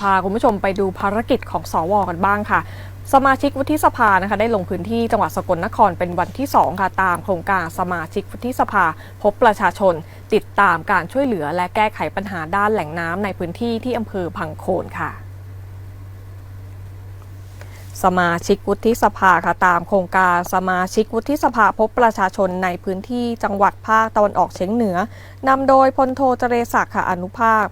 พาคุณผู้ชมไปดูภารกิจของสวกันบ้างค่ะ สมาชิกวุฒิสภานะคะได้ลงพื้นที่จังหวัดสกลนครเป็นวันที่ 2 ค่ะตามโครงการสมาชิกวุฒิสภา พบประชาชน ติดตามการช่วยเหลือและแก้ไขปัญหาด้านแหล่งน้ำในพื้นที่ที่อำเภอพังโคนค่ะสมาชิกวุฒิสภาค่ะตามโครงการสมาชิกวุฒิสภาพบประชาชนในพื้นที่จังหวัดภาคตะวันออกเฉียงเหนือนำโดยพลโทเจเรศักดิ์ค่ะอนุภาค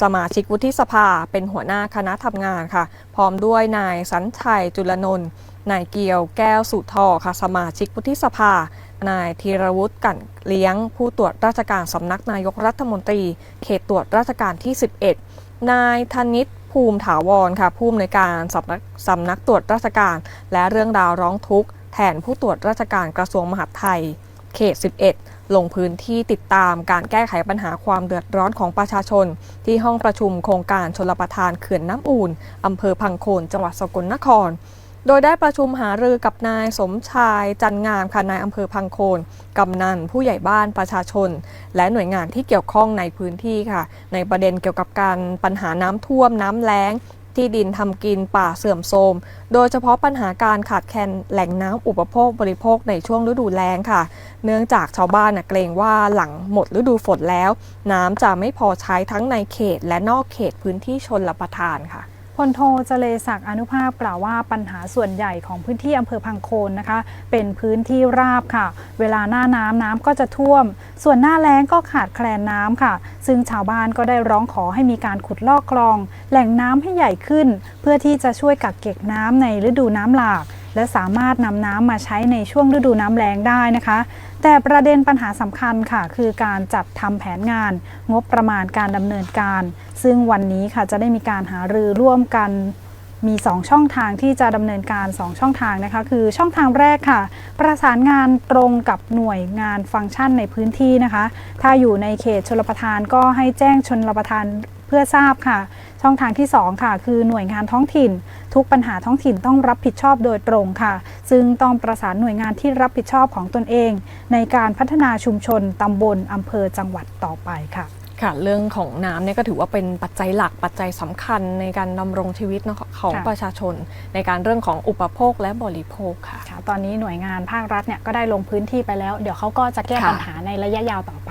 สมาชิกวุฒิสภาเป็นหัวหน้าคณะทำงานค่ะ พร้อมด้วยนายสัญชัยจุลนนท์นายเกียวแก้วสุทอค่ะ สมาชิกวุฒิสภา นายธีรวุฒิกันเลี้ยง ผู้ตรวจราชการสำนักนายกรัฐมนตรี เขตตรวจราชการที่ 11 นายธนิตภูมิถาวรค่ะ ผู้อำนวยการสำนักสำนักตรวจราชการ และเรื่องราวร้องทุกข์แทนผู้ตรวจราชการกระทรวงมหาดไทย เขต 11 ลงพื้นที่ติดตามการแก้ไขปัญหาความเดือดร้อนของประชาชน ที่ห้องประชุมโครงการชลประทานเขื่อนน้ำอูนอำเภอพังโคนจังหวัดสกลนคร โดยได้ประชุมหารือกับนายสมชายจันงามค่ะนายอำเภอพังโคน กำนันผู้ใหญ่บ้านประชาชน และหน่วยงานที่เกี่ยวข้องในพื้นที่ค่ะ ในประเด็นเกี่ยวกับการปัญหาน้ำท่วมน้ำแล้ง ที่ดินทำกินป่าเสื่อมโทรม โดยเฉพาะปัญหาการขาดแคลนแหล่งน้ำอุปโภคบริโภคในช่วงฤดูแล้งค่ะ เนื่องจากชาวบ้านเกรงว่าหลังหมดฤดูฝนแล้ว น้ำจะไม่พอใช้ทั้งในเขตและนอกเขตพื้นที่ชนรับประทานค่ะ พลโทเจเลศักดิ์อนุภาพกล่าวว่าปัญหาส่วนใหญ่ของพื้นที่อำเภอพังโคนนะคะ เป็นพื้นที่ราบค่ะ เวลาหน้าน้ำน้ำก็จะท่วม ส่วนหน้าแล้งก็ขาดแคลนน้ำค่ะ ซึ่งชาวบ้านก็ได้ร้องขอให้มีการขุดลอกคลอง แหล่งน้ำให้ใหญ่ขึ้น เพื่อที่จะช่วยกักเก็บน้ำในฤดูน้ำหลาก และสามารถนำน้ำมาใช้ในช่วงฤดูน้ำแล้งได้นะคะ แต่ประเด็นปัญหาสำคัญค่ะ คือการจัดทำแผนงาน งบประมาณการดำเนินการ ซึ่งวันนี้ค่ะจะได้มีการหารือร่วมกันมี 2 ช่องทางที่จะดำเนินการ 2 ช่องทางนะคะ คือช่องทางแรกค่ะ ประสานงานตรงกับหน่วยงานฟังก์ชันในพื้นที่นะคะ ถ้าอยู่ในเขตชลประทานก็ให้แจ้งชนรประทานเพื่อทราบค่ะ ช่องทางที่ 2 ค่ะ คือหน่วยงานท้องถิ่น ทุกปัญหาท้องถิ่นต้องรับผิดชอบโดยตรงค่ะ ซึ่งต้องประสานหน่วยงานที่รับผิดชอบของตนเอง ในการพัฒนาชุมชนตำบลอำเภอจังหวัดต่อไปค่ะค่ะเรื่องของน้ำเนี่ยก็ถือว่าเป็นปัจจัยหลักปัจจัยสำคัญในการดำรงชีวิตเนอะของค่ะประชาชน ในการเรื่องของอุปโภคและบริโภคค่ะค่ะ ตอนนี้หน่วยงานภาครัฐเนี่ยก็ได้ลงพื้นที่ไปแล้ว เดี๋ยวเขาก็จะแก้ค่ะปัญหาในระยะยาวต่อไป